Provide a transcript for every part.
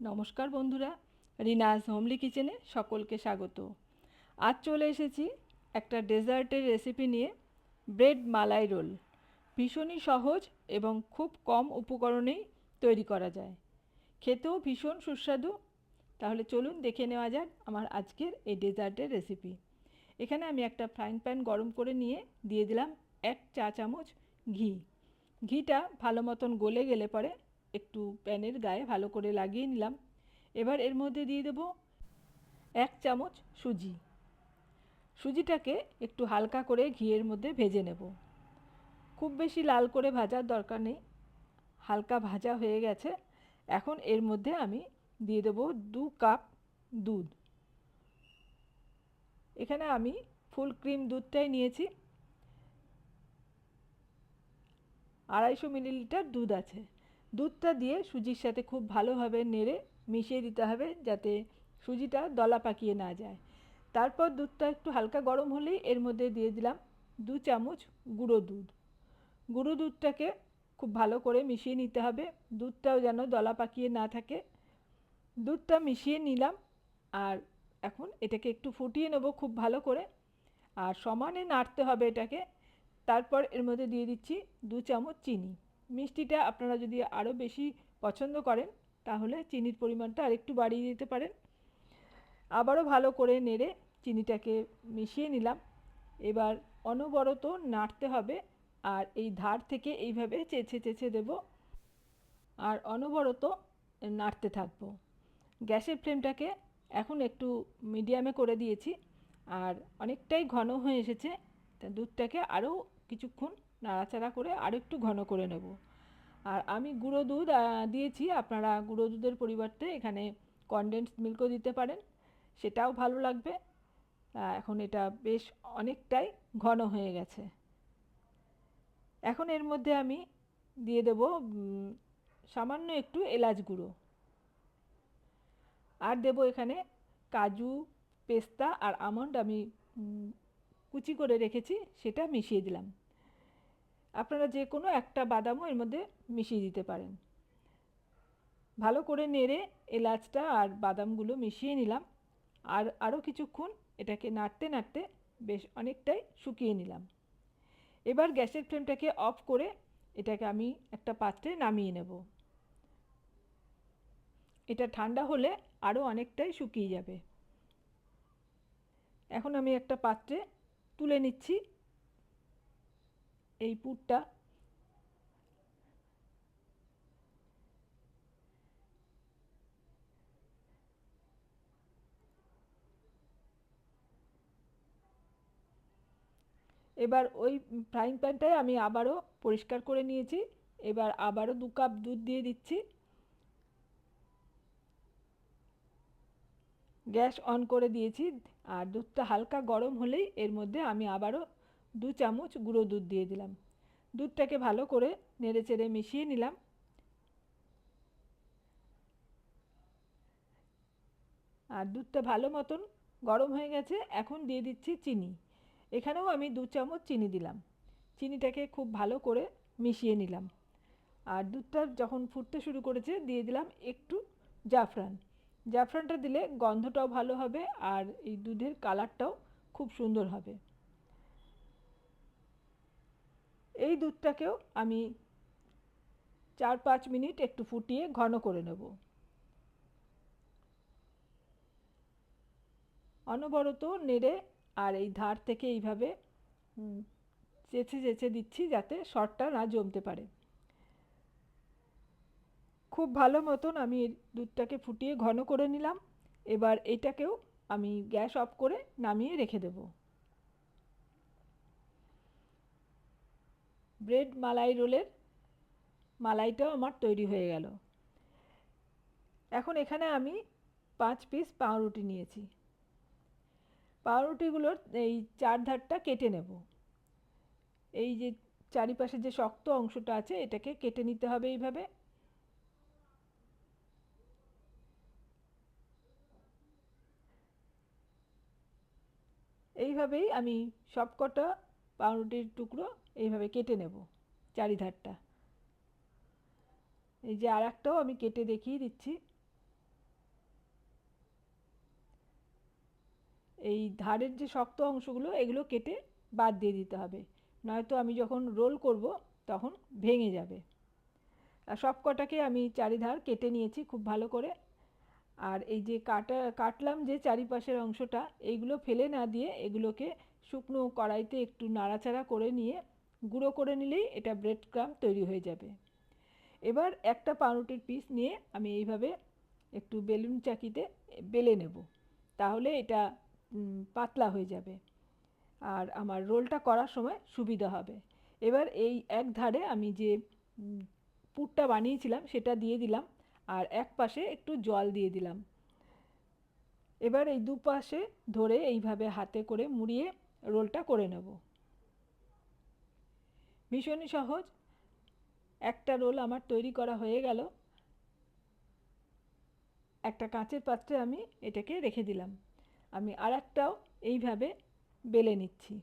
নমস্কার বন্ধুরা রিনাজ হোমলি কিচেনে সকলকে স্বাগত। আজ চলে এসেছি একটা ডেজার্টের রেসিপি নিয়ে, ব্রেড মালাই রোল। ভীষণই সহজ এবং খুব কম উপকরণেই তৈরি করা যায়। খেতেও ভীষণ সুস্বাদু। তাহলে চলুন দেখে নেওয়া যাক আমার আজকের এই ডেজার্টের রেসিপি। এখানে আমি একটা ফ্রাইং প্যান গরম করে নিয়ে দিয়ে দিলাম এক চা চামচ ঘি। ঘিটা ভালো মতন গলে গেলে পরে একটু প্যানের গায়ে ভালো করে লাগিয়ে নিলাম। এবার এর মধ্যে দিয়ে দেবো এক চামচ সুজি। সুজিটাকে একটু হালকা করে ঘিয়ের মধ্যে ভেজে নেব। খুব বেশি লাল করে ভাজার দরকার নেই। হালকা ভাজা হয়ে গেছে। এখন এর মধ্যে আমি দিয়ে দেবো দু কাপ দুধ। এখানে আমি ফুল ক্রিম দুধটাই নিয়েছি। আড়াইশো মিলিলিটার দুধ আছে। দুধটা দিয়ে সুজির সাথে খুব ভালোভাবে নেড়ে মিশিয়ে দিতে হবে যাতে সুজিটা দলা পাকিয়ে না যায়। তারপর দুধটা একটু হালকা গরম হলেই এর মধ্যে দিয়ে দিলাম দু চামচ গুঁড়ো দুধ। গুঁড়ো দুধটাকে খুব ভালো করে মিশিয়ে নিতে হবে, দুধটাও যেন দলা পাকিয়ে না থাকে। দুধটা মিশিয়ে নিলাম আর এখন এটাকে একটু ফুটিয়ে নেব খুব ভালো করে। আর সমানে নাড়তে হবে এটাকে, তারপর এর মধ্যে দিয়ে দিচ্ছি দু চামচ চিনি। মিষ্টিটা আপনারা যদি আরও বেশি পছন্দ করেন, তাহলে চিনির পরিমাণটা আরেকটু বাড়িয়ে দিতে পারেন। আবারও ভালো করে নেড়ে চিনিটাকে মিশিয়ে নিলাম। এবার অনবরত নাড়তে হবে আর এই ধার থেকে এইভাবে চেঁচে চেঁচে দেব। আর অনবরত নাড়তে থাকব। গ্যাসের ফ্লেমটাকে এখন একটু মিডিয়ামে করে দিয়েছি। আর অনেকটাই ঘন হয়ে এসেছে। তা দুধটাকে আরও কিছুক্ষণ নাড়াচাড়া করে আরও একটু ঘন করে নেব। আর আমি গুঁড়ো দুধ দিয়েছি। আপনারা গুঁড়ো দুধের পরিবর্তে এখানে কনডেন্স মিল্কও দিতে পারেন। সেটাও ভালো লাগবে। এখন এটা বেশ অনেকটাই ঘন হয়ে গেছে। এখন এর মধ্যে আমি দিয়ে দেব সামান্য একটু এলাচ গুঁড়ো। আর দেব এখানে কাজু, পেস্তা আর আমন্ড আমি কুচি করে রেখেছি, সেটা মিশিয়ে দিলাম। আপনারা যে কোনো একটা বাদামও এর মধ্যে মিশিয়ে দিতে পারেন। ভালো করে নেড়ে এলাচটা আর বাদামগুলো মিশিয়ে নিলাম। আর আরও কিছুক্ষণ এটাকে নাড়তে নাড়তে বেশ অনেকটাই শুকিয়ে নিলাম। এবার গ্যাসের ফ্লেমটাকে অফ করে এটাকে আমি একটা পাত্রে নামিয়ে নেব। এটা ঠান্ডা হলে আরও অনেকটাই শুকিয়ে যাবে। এখন আমি একটা পাত্রে তুলে নিচ্ছি। এই পুরটা এবার ওই ফ্রাইং প্যানটাই আমি আবারও পরিষ্কার করে নিয়েছি। এবার আবারও দু কাপ দুধ দিয়ে দিচ্ছি। গ্যাস অন করে দিয়েছি। আর দুধটা হালকা গরম হলেই এর মধ্যে আমি আবারও দু চামচ গুঁড়ো দুধ দিয়ে দিলাম। দুধটাকে ভালো করে নেড়ে চেড়ে মিশিয়ে নিলাম। আর দুধটা ভালো মতন গরম হয়ে গেছে, এখন দিয়ে দিচ্ছি চিনি। এখানেও আমি দু চামচ চিনি দিলাম। চিনিটাকে খুব ভালো করে মিশিয়ে নিলাম। আর দুধটা যখন ফুটতে শুরু করেছে, দিয়ে দিলাম একটু জাফরান। জাফরানটা দিলে গন্ধটাও ভালো হবে আর এই দুধের কালারটাও খুব সুন্দর হবে। এই দুধটাকেও আমি চার পাঁচ মিনিট একটু ফুটিয়ে ঘন করে নেব। অনবরত নেড়ে আর এই ধার থেকে এইভাবে চেঁচে চেঁচে দিচ্ছি যাতে শর্টটা না জমতে পারে। খুব ভালো মতন আমি দুধটাকে ফুটিয়ে ঘন করে নিলাম। এবার এটাকেও আমি গ্যাস অফ করে নামিয়ে রেখে দেব। ব্রেড মালাই রোলের মালাইটাও আমার তৈরি হয়ে গেল। এখন এখানে আমি পাঁচ পিস পাউরুটি নিয়েছি। পাউরুটিগুলোর এই চার ধারটা কেটে নেব। এই যে চারিপাশে যে শক্ত অংশটা আছে এটাকে কেটে নিতে হবে এইভাবে। এইভাবেই আমি সবকটা পাউরুটির টুকরো এইভাবে কেটে নেব চারিধারটা। এই যে আর একটাও আমি কেটে দেখিয়ে দিচ্ছি। এই ধারের যে শক্ত অংশগুলো, এগুলো কেটে বাদ দিয়ে দিতে হবে। নয়তো আমি যখন রোল করব, তখন ভেঙে যাবে। আর সব কটাকে আমি চারিধার কেটে নিয়েছি খুব ভালো করে। আর এই যে কাটা, কাটলাম যে চারিপাশের অংশটা, এইগুলো ফেলে না দিয়ে এগুলোকে শুকনো কড়াইতে একটু নাড়াচাড়া করে নিয়ে গুঁড়ো করে নিলেই এটা ব্রেড ক্রাম তৈরি হয়ে যাবে। এবার একটা পাউরুটির পিস নিয়ে আমি এইভাবে একটু বেলুন চাকিতে বেলে নেব, তাহলে এটা পাতলা হয়ে যাবে আর আমার রোলটা করার সময় সুবিধা হবে। এবার এই এক ধারে আমি যে পুরটা বানিয়েছিলাম সেটা দিয়ে দিলাম আর এক পাশে একটু জল দিয়ে দিলাম। এবার এই দুপাশে ধরে এইভাবে হাতে করে মুড়িয়ে রোলটা করে নেব। ভীষণই সহজ। একটা রোল আমার তৈরি করা হয়ে গেল। একটা কাঁচের পাত্রে আমি এটাকে রেখে দিলাম। আমি আর একটাও এইভাবে বেলে নিচ্ছি।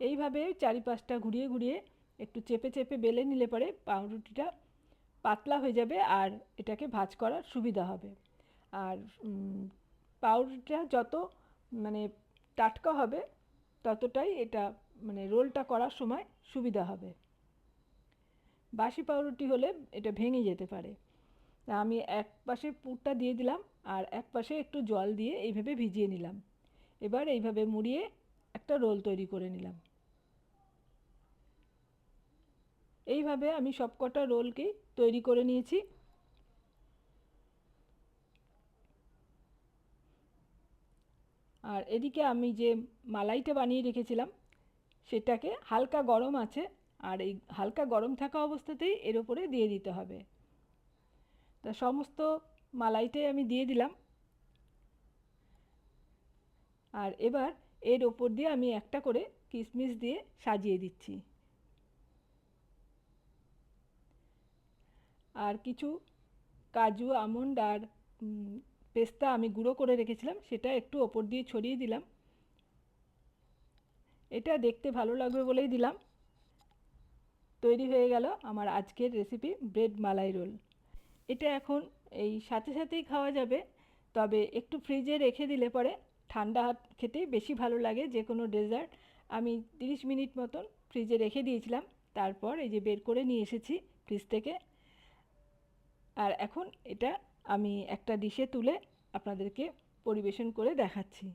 এইভাবে চারিপাশটা ঘুরিয়ে ঘুরিয়ে একটু চেপে চেপে বেলে নিলে পরে পাউরুটিটা পাতলা হয়ে যাবে আর এটাকে ভাজ করার সুবিধা হবে। আর পাউরুটিটা যত মানে টাটকা হবে, ততটাই এটা মানে রোলটা করার সময় সুবিধা হবে। বাসি পাউরুটি হলে এটা ভেঙে যেতে পারে। তা আমি এক পাশে পুরটা দিয়ে দিলাম আর এক পাশে একটু জল দিয়ে এইভাবে ভিজিয়ে নিলাম। এবার এইভাবে মুড়িয়ে একটা রোল তৈরি করে নিলাম। এইভাবে আমি সবকটা রোলকেই তৈরি করে নিয়েছি। আর এদিকে আমি যে মালাইটা বানিয়ে রেখেছিলাম, সেটাকে হালকা গরম আছে, আর এই হালকা গরম থাকা অবস্থাতেই এর ওপরে দিয়ে দিতে হবে। তা সমস্ত মালাইটাই আমি দিয়ে দিলাম। আর এবার এর ওপর দিয়ে আমি একটা করে কিশমিশ দিয়ে সাজিয়ে দিচ্ছি। আর কিছু কাজু, আমন্ড আর পেস্তা আমি গুঁড়ো করে রেখেছিলাম, সেটা একটু ওপর দিয়ে ছড়িয়ে দিলাম। এটা দেখতে ভালো লাগবে বলেই দিলাম। তৈরি হয়ে গেল আমার আজকের রেসিপি ব্রেড মালাই রোল এটা এখন এই সাথে সাথেই খাওয়া যাবে, তবে একটু ফ্রিজে রেখে দিলে পরে ঠান্ডা খেতেই বেশি ভালো লাগে যে কোনো ডেজার্ট আমি তিরিশ মিনিট মতন ফ্রিজে রেখে দিয়েছিলাম, তারপর এই যে বের করে নিয়ে এসেছি ফ্রিজ থেকে। আর এখন এটা আমি একটা ডিশে তুলে আপনাদেরকে পরিবেশন করে দেখাচ্ছি।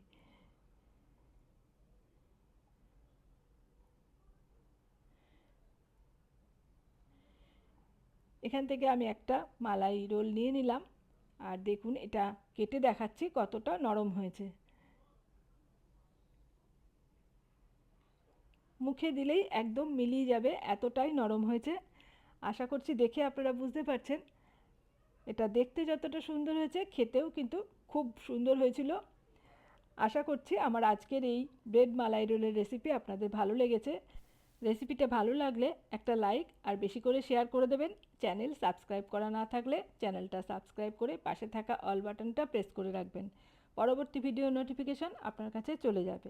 এখান থেকে আমি একটা মালাই রোল নিয়ে নিলাম। আর দেখুন, এটা কেটে দেখাচ্ছি কতটা নরম হয়েছে। মুখে দিলেই একদম মিলিয়ে যাবে, এতটাই নরম হয়েছে। আশা করছি দেখে আপনারা বুঝতে পারছেন। এটা দেখতে যতটা সুন্দর হয়েছে, খেতেও কিন্তু খুব সুন্দর হয়েছিল। আশা করছি আমার আজকের এই ব্রেড মালাই রোলের রেসিপি আপনাদের ভালো লেগেছে। রেসিপিটা ভালো লাগলে একটা লাইক আর বেশি করে শেয়ার করে দেবেন। চ্যানেল সাবস্ক্রাইব করা না থাকলে চ্যানেলটা সাবস্ক্রাইব করে পাশে থাকা অল বাটনটা প্রেস করে রাখবেন। পরবর্তী ভিডিও নোটিফিকেশান আপনার কাছে চলে যাবে।